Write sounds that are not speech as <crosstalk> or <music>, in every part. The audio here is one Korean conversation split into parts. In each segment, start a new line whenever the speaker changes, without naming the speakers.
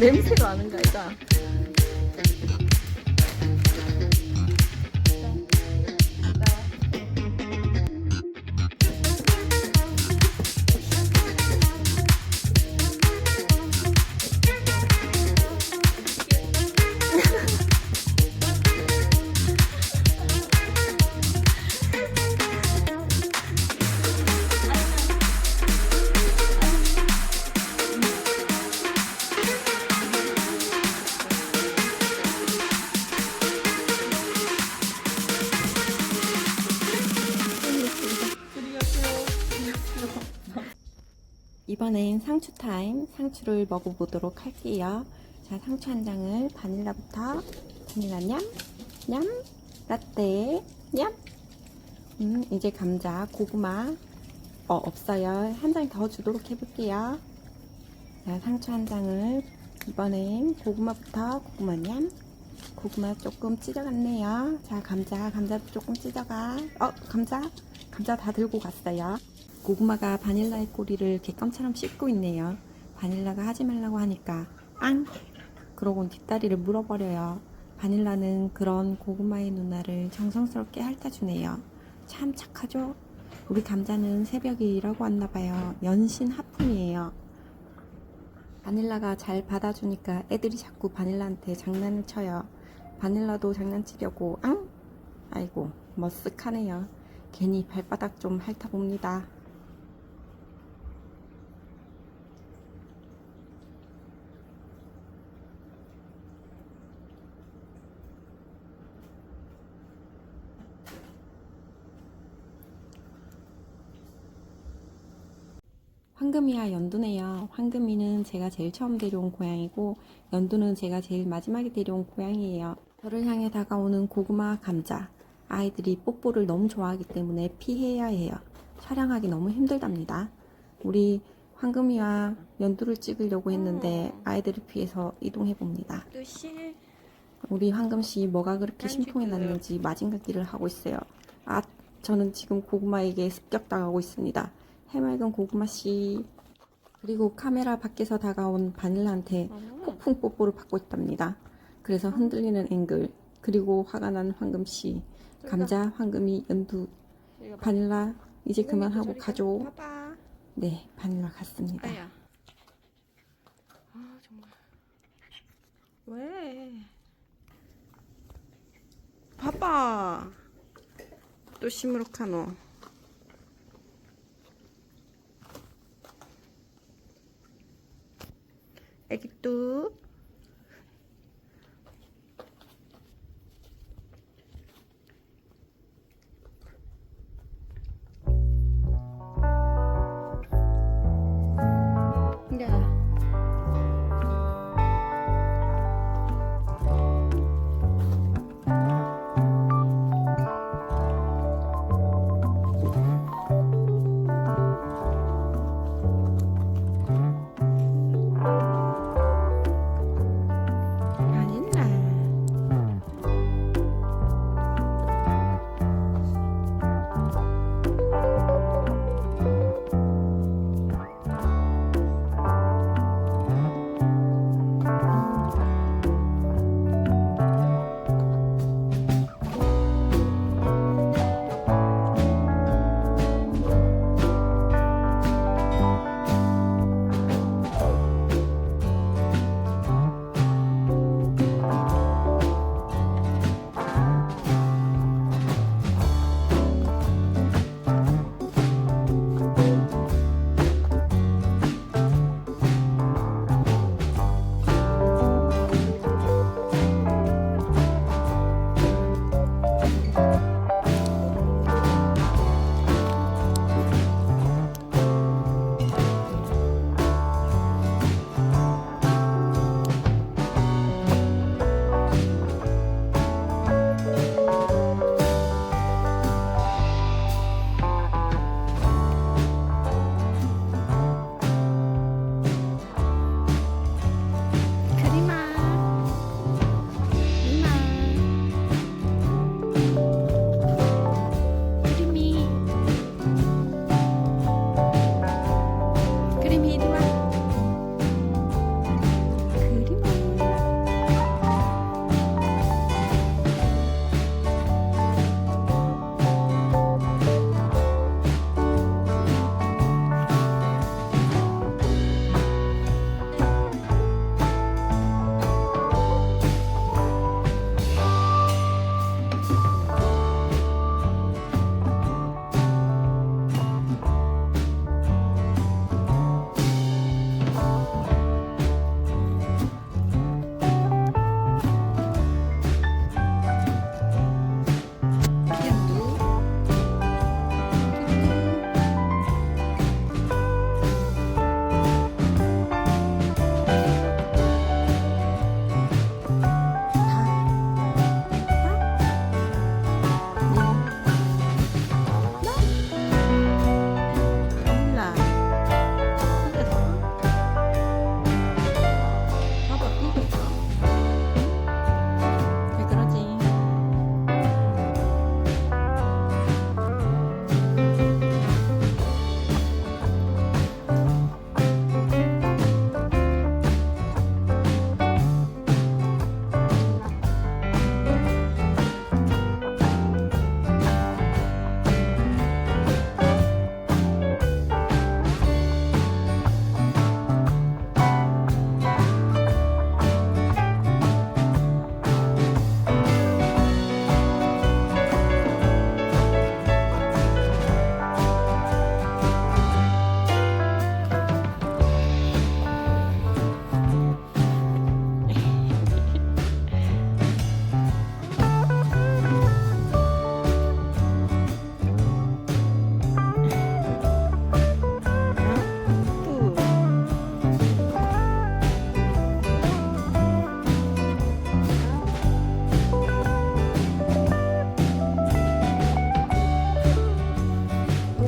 냄새가 나는 거 알죠? 이번엔 상추 타임. 상추를 먹어보도록 할게요. 자, 상추 한 장을 바닐라부터. 바닐라 냠, 냠, 라떼, 냠. 음, 이제 감자, 고구마. 어, 없어요. 한 장 더 주도록 해볼게요. 자, 상추 한 장을 이번엔 고구마부터 고구마 냠. 고구마 조금 찢어갔네요. 자, 감자, 감자도 조금 찢어가. 어, 감자, 감자 다 들고 갔어요. 고구마가 바닐라의 꼬리를 객감처럼 씹고 있네요. 바닐라가 하지 말라고 하니까 앙! 그러곤 뒷다리를 물어버려요. 바닐라는 그런 고구마의 누나를 정성스럽게 핥아주네요. 참 착하죠? 우리 감자는 새벽에 일하고 왔나봐요. 연신 하품이에요. 바닐라가 잘 받아주니까 애들이 자꾸 바닐라한테 장난을 쳐요. 바닐라도 장난치려고 앙! 아이고 머쓱하네요. 괜히 발바닥 좀 핥아봅니다. 황금이와 연두네요. 황금이는 제가 제일 처음 데려온 고양이고 연두는 제가 제일 마지막에 데려온 고양이에요. 저를 향해 다가오는 고구마 감자. 아이들이 뽀뽀를 너무 좋아하기 때문에 피해야 해요. 촬영하기 너무 힘들답니다. 우리 황금이와 연두를 찍으려고 했는데 아이들을 피해서 이동해 봅니다. 우리 황금 씨 뭐가 그렇게 심통이 났는지 마징가기를 하고 있어요. 아, 저는 지금 고구마에게 습격당하고 있습니다. 해맑은 고구마 씨. 그리고 카메라 밖에서 다가온 바닐라한테 폭풍 뽀뽀를 받고 있답니다. 그래서 흔들리는 앵글, 그리고 화가 난 황금 씨, 감자, 황금이, 연두, 바닐라 이제 그만하고 가죠. 네, 바닐라 갔습니다.
아 정말. 왜? 봐봐. 또 시무룩하노. 애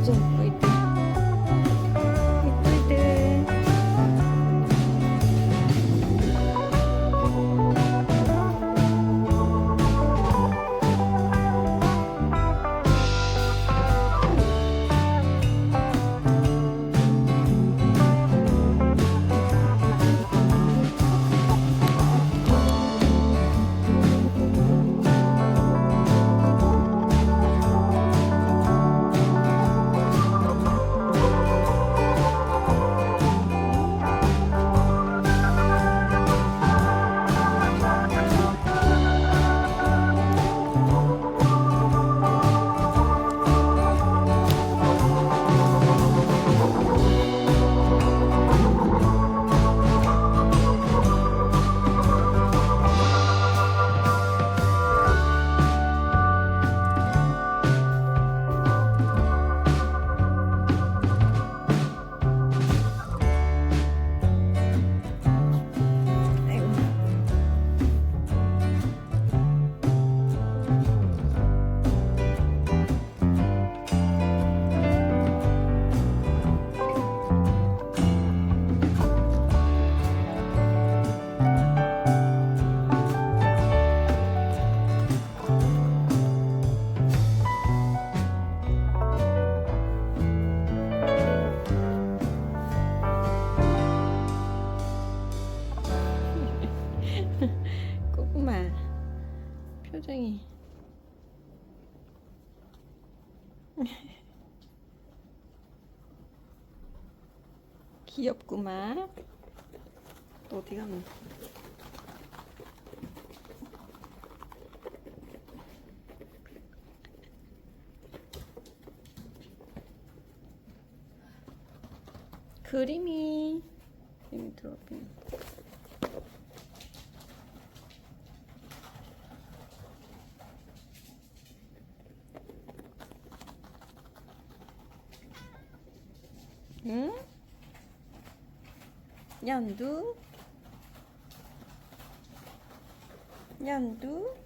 요즘
표정이. <laughs> 귀엽구만. 또 어디 갔노? 그림이 그림이 들어오네. 응? 연두? 연두?